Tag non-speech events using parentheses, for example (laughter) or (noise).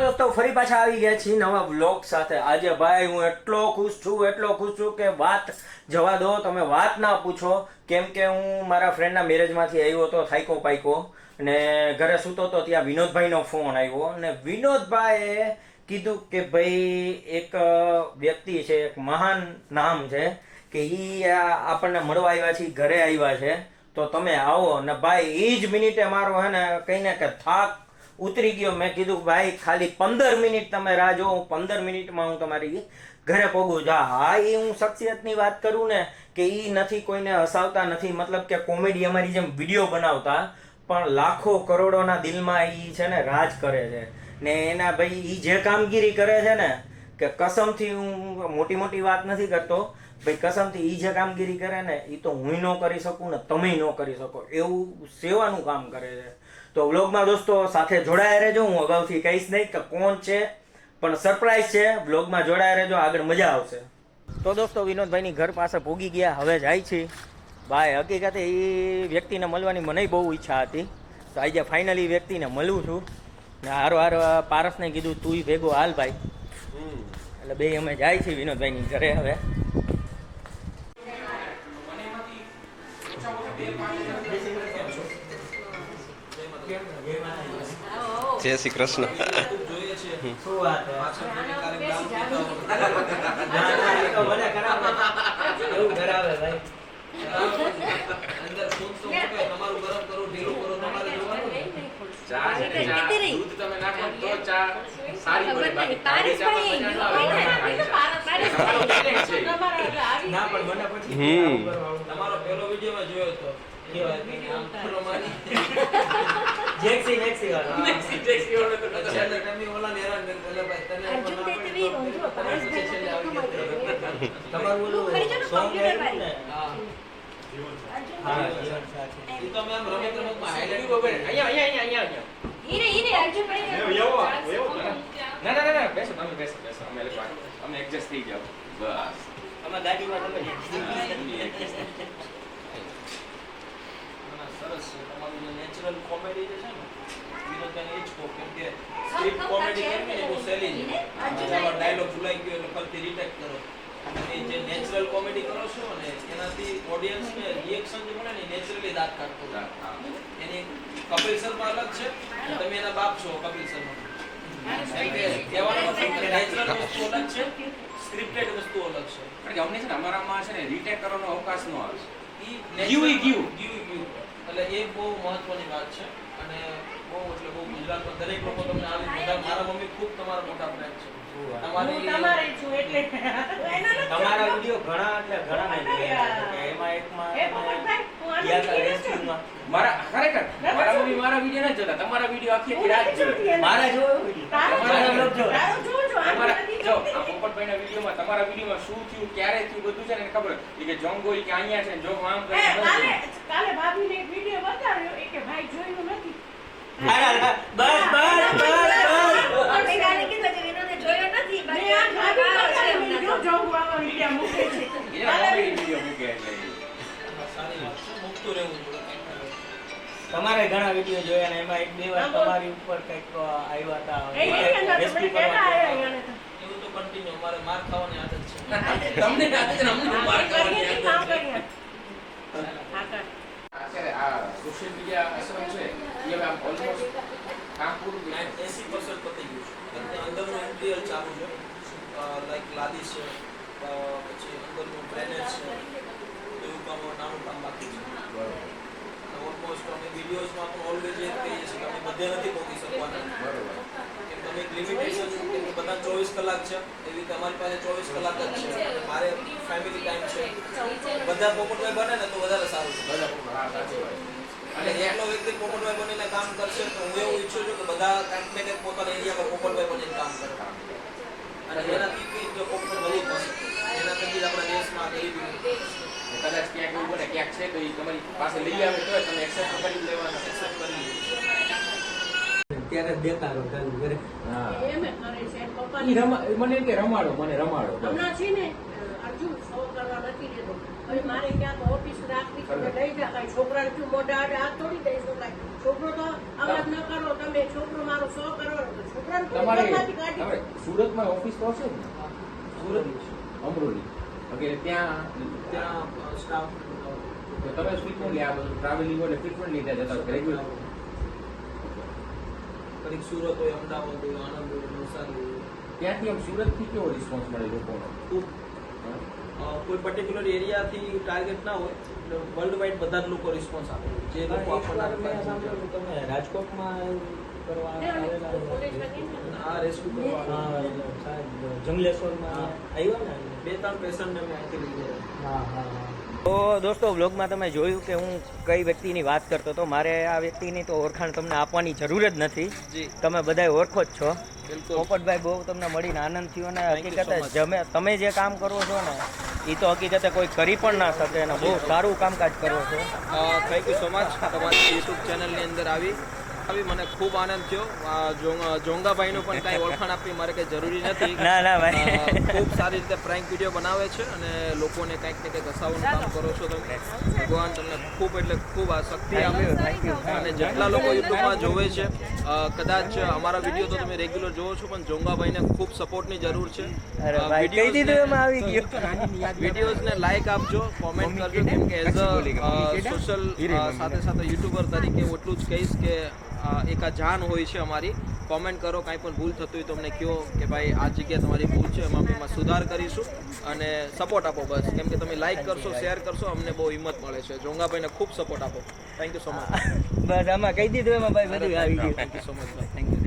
દોસ્તો, ફરી પાછા આવી ગયા છીએ નવા બ્લોગ સાથે. આજે ભાઈ હું એટલો ખુશ છું, એટલો ખુશ છું કે વાત જવા દો, તમે વાત ના પૂછો. કેમ કે હું મારા ફ્રેન્ડના મેરેજમાંથી આવ્યો હતો થાઈકો પાઈકો અને ઘરે સૂતો હતો ત્યાં વિનોદભાઈનો ફોન આવ્યો. અને વિનોદભાઈએ કીધું કે ભાઈ, એક વ્યક્તિ છે, એક મહાન નામ છે કે એ આપણને મળવા આવ્યા છે ઘરે આવ્યા છે. તો તમે આવો. અને ભાઈ એ જ મિનિટે મારો હે ને કહીને કે થાક ઉતરી ગયો. મેં કીધું, ભાઈ, ખાલી પંદર મિનિટ તમે રાહ જો હું પંદર મિનિટમાં હું તમારી ઘરે પગું. જા, હા, એ હું શખ્સિયતની વાત કરું ને કે એ નથી કોઈને હસાવતા, નથી. મતલબ કે કોમેડી અમારી જેમ વીડિયો બનાવતા, પણ લાખો કરોડોના દિલમાં એ છે ને રાજ કરે છે. ને એના ભાઈ એ જે કામગીરી કરે છે ને કે કસમથી હું મોટી મોટી વાત નથી કરતો. ભાઈ, કસમથી એ જે કામગીરી કરે ને એ તો હું ન કરી શકું ને તમે ન કરી શકો. એવું સેવાનું કામ કરે છે. તો વ્લોગમાં દોસ્તો સાથે જોડાયા રહેજો. હું અગાઉથી કહીશ નહીં કે કોણ છે, પણ સરપ્રાઈઝ છે. વ્લોગમાં જોડાયા રહેજો, આગળ મજા આવશે. તો દોસ્તો વિનોદભાઈની ઘર પાસે પોગી ગયા, હવે જાય છે. ભાઈ, હકીકતે એ વ્યક્તિને મળવાની મને બહુ ઈચ્છા હતી. તો આજે ફાઇનલી વ્યક્તિને મળું છું. ને હારો હારો પારસને કીધું, તું ભેગો હાલ ભાઈ. એટલે બે અમે જાય છીએ વિનોદભાઈની ઘરે હવે. જય શ્રી કૃષ્ણ. હમ. તમારો પેલો વીડિયો જોયો હતો જેક્સી મેક્સી વાળો. Taxi, જેક્સી વાળો તો કદાચ તમે ઓલા નેરા કરી, એટલે ભાઈ તને અર્જુન પણ રોજો ના ગયા. તમારું ઓલું સોંગ ગાયું ને હા. હા, જીવન સાથી. ઈ તો મેં આમ રમતમાં હાઈલાઈટ બરાબર. અહીંયા, અહીંયા, અહીંયા, અહીંયા, અહીંયા. ના, ના, ના, ના, બેસો, તમે બેસો, બેસો. અમે લોકો અમે એડજસ્ટ થઈ જાઓ. બસ. અમે ગાડીમાં તમે ના, સરસ છે. તમારું જે નેચરલ કોમેડી જે છે ને વિનોદભાઈને એ જ કહો કેમ કે સ્ક્રિપ્ટ કોમેડી કેમ કે બહુ સેલી છે તમારો ડાયલોગ ભૂલાઈ ગયો એટલે ફરીથી રીટેક કરો. અને જે નેચરલ કોમેડી કરો છો ને એનાથી ઓડિયન્સને રિએક્શન જે મળે ને નેચરલી દાંત કાઢતો. એની કપિલ શર્મા અલગ છે. તમે એના બાપ છો કપિલ શર્મા. છે સ્ક્રિપ્ટેડ વસ્તુ અલગ છે. કારણ કે અમને છે ને અમારામાં છે ને retake કરવાનો અવકાશ ન આવે. ઈ ગીવ ઈ ગીવ. ગીવ ગીવ. એટલે એ બહુ મહત્વની વાત છે. અને બહુ એટલે બહુ ગુજરાતમાં દરેક લોકો તમને આવી બધા મારા મમ્મી ખૂબ તમારા મોટા ફેન છે. તમારી (laughs) તમારા વીડિયો ઘણા એટલે ઘણા એમાં એકમાં ગયા હતા rescue-માં. મારા ખરેખર મારા મમ્મી મારા વીડિયો ના જોતા. તમારા વીડિયો આખી રાત મારા જોયો વીડિયો? જોયો? જો વિડીયોમાં તમારા વિડીયોમાં શું થયું ક્યારે થયું બધું છે ને ખબર એ કે જોંગ બોલ કે અહીંયા છે ને જોંગ આમ કરે છે, બધું. અરે, અરે, બસ બસ બસ બસ ઘણા વીડિયો જોયા ને એમાં એક બે વાર તમારી ઉપર કંઈક આવ્યા હતા rescue કરવા. એવું તો કન્ટિન્યુ અમારે માર ખાવાની આદત છે. તમને આદત અમને માર ખાવાની આદત છે. આ આ સોશિયલ મીડિયા અસર છે એ હવે આમ ઓલમોસ્ટ કામ પૂરું. એસી પર્સન્ટ પતી ગયું છે. અંદરનું ઇન્ટિરિયર ચાલુ છે. લાઈક લાદી છે પછી અંદરનું ડ્રેનેજ છે. એવું કામ નાનું કામ બાકી છે. ઓલમોસ્ટ અમે વિડીયોઝમાં પણ ઓલવેઝ એ જ કહીએ બધે નથી પહોંચી શકવાના. કેમ તમે લિમિટેશન કેમ કે બધા ચોવીસ કલાક છે. એવી રીતે અમારી પાસે ચોવીસ કલાક જ છે. અને મારે ફેમિલી ટાઈમ છે. બધા પોપટભાઈ બને ને તો વધારે સારું છે. અને એકલો વ્યક્તિ પોપટભાઈ બનીને કામ કરશે તો હું એવું ઈચ્છું છું કે બધા કાંઈક ને કંઈક પોતાના એરિયામાં પોપટભાઈ બનીને કામ કરે. અને એનાથી જો પોપટ વધુ થશે એના જ આપણા દેશમાં ગરીબી કદાચ ક્યાંક એવું બને ક્યાંક છે તો એ તમારી પાસે લઈ આવે તો તમે એક્સેપ્ટ કરી લેવાના એક્સેપ્ટ કરી લઈએ ત્યારે દેખાડો ચાલુ કરે મને કે રમાડો મને રમાડો. હમણાં છે ને અર્જુન શો કરવા નથી દેતો હવે મારે ક્યાં તો ઓફિસ રાખવી તમે લઈ જા. કાંઈ છોકરાને તું મોઢે આડે હાથ છોકરો તો અવાજ ન કરો તમે છોકરો મારો સો કરો તમારે સુરતમાં ઓફિસ તો હશે ને? સુરત? અમરોલી. વગેરે ત્યાં ત્યાં સ્ટાફ તમે ફ્રીક્વન્ટલી આ બધું ટ્રાવેલિંગ હોય ફ્રીક્વન્ટલી ત્યાં જતા રેગ્યુલર કડીક સુરત હોય અમદાવાદ હોય આણંદ હોય નવસારી હોય. ત્યાંથી આમ સુરતથી કેવો રિસ્પોન્સ મળે લોકોનો? ખૂબ. કોઈ પર્ટિક્યુલર એરિયાથી ટાર્ગેટ ના હોય એટલે વર્લ્ડ વાઇડ બધા જ લોકો રિસ્પોન્સ આપે. જે લોકો આપણને તમે રાજકોટમાં કરવા? આ રેસ્ક્યુ જંગલેશ્વરમાં આવ્યા ને? બે ત્રણ પેશન્ટ મેં અહીંથી હા ગયા તો દોસ્તો બ્લોગમાં તમે જોયું કે હું કઈ વ્યક્તિની વાત કરતો હતો? મારે આ વ્યક્તિની તો ઓળખાણ તમને આપવાની જરૂર જ નથી. તમે બધાય ઓળખો જ છો. પોપટભાઈ બહુ તમને મળીને આનંદ થયો ને હકીકતે જમે તમે જે કામ કરો છો ને એ તો હકીકતે કોઈ કરી પણ ના શકે અને બહુ સારું કામકાજ કરો છો. થેન્ક યુ સો મચ તમારી યુટ્યુબ ચેનલની અંદર આવી. આવી મને ખૂબ આનંદ થયો. જોંગાભાઈનો પણ કાંઈ ઓળખાણ આપવી મારે કંઈ જરૂરી નથી. (laughs) ના ના ભાઈ. ખૂબ સારી રીતે પ્રેન્ક વીડિયો બનાવે છે અને લોકોને કંઈક ને કંઈક હસાવવાનું કામ કરો છો તમે. ભગવાન તમને ખૂબ એટલે ખૂબ આ શક્તિ આપે. અને જેટલા લોકો યુટ્યુબમાં જોવે છે કદાચ અમારા વીડિયો તો તમે રેગ્યુલર જોવો છો પણ જોંગાભાઈને ખૂબ સપોર્ટની જરૂર છે. વિડીયોઝને લાઈક (laughs) આપજો કોમેન્ટ કરજો કેમ કે એઝ અ સોશિયલ સાથે સાથે યુટ્યુબર તરીકે એટલું જ કહીશ કે એક આ જાન હોય છે અમારી. કોમેન્ટ કરો કાંઈ પણ ભૂલ થતું હોય તો અમને કહો કે ભાઈ આ જગ્યાએ તમારી ભૂલ છે એમાં અમે એમાં સુધાર કરીશું અને સપોર્ટ આપો બસ. કેમ કે તમે લાઈક કરશો શેર કરશો અમને બહુ હિંમત મળે છે. જોંગાભાઈને ખૂબ સપોર્ટ આપો. થેન્ક યુ સો મચ બસ આમાં કહી દીધું એમાં ભાઈ બધું આવી ગયું. Thank you so much thank you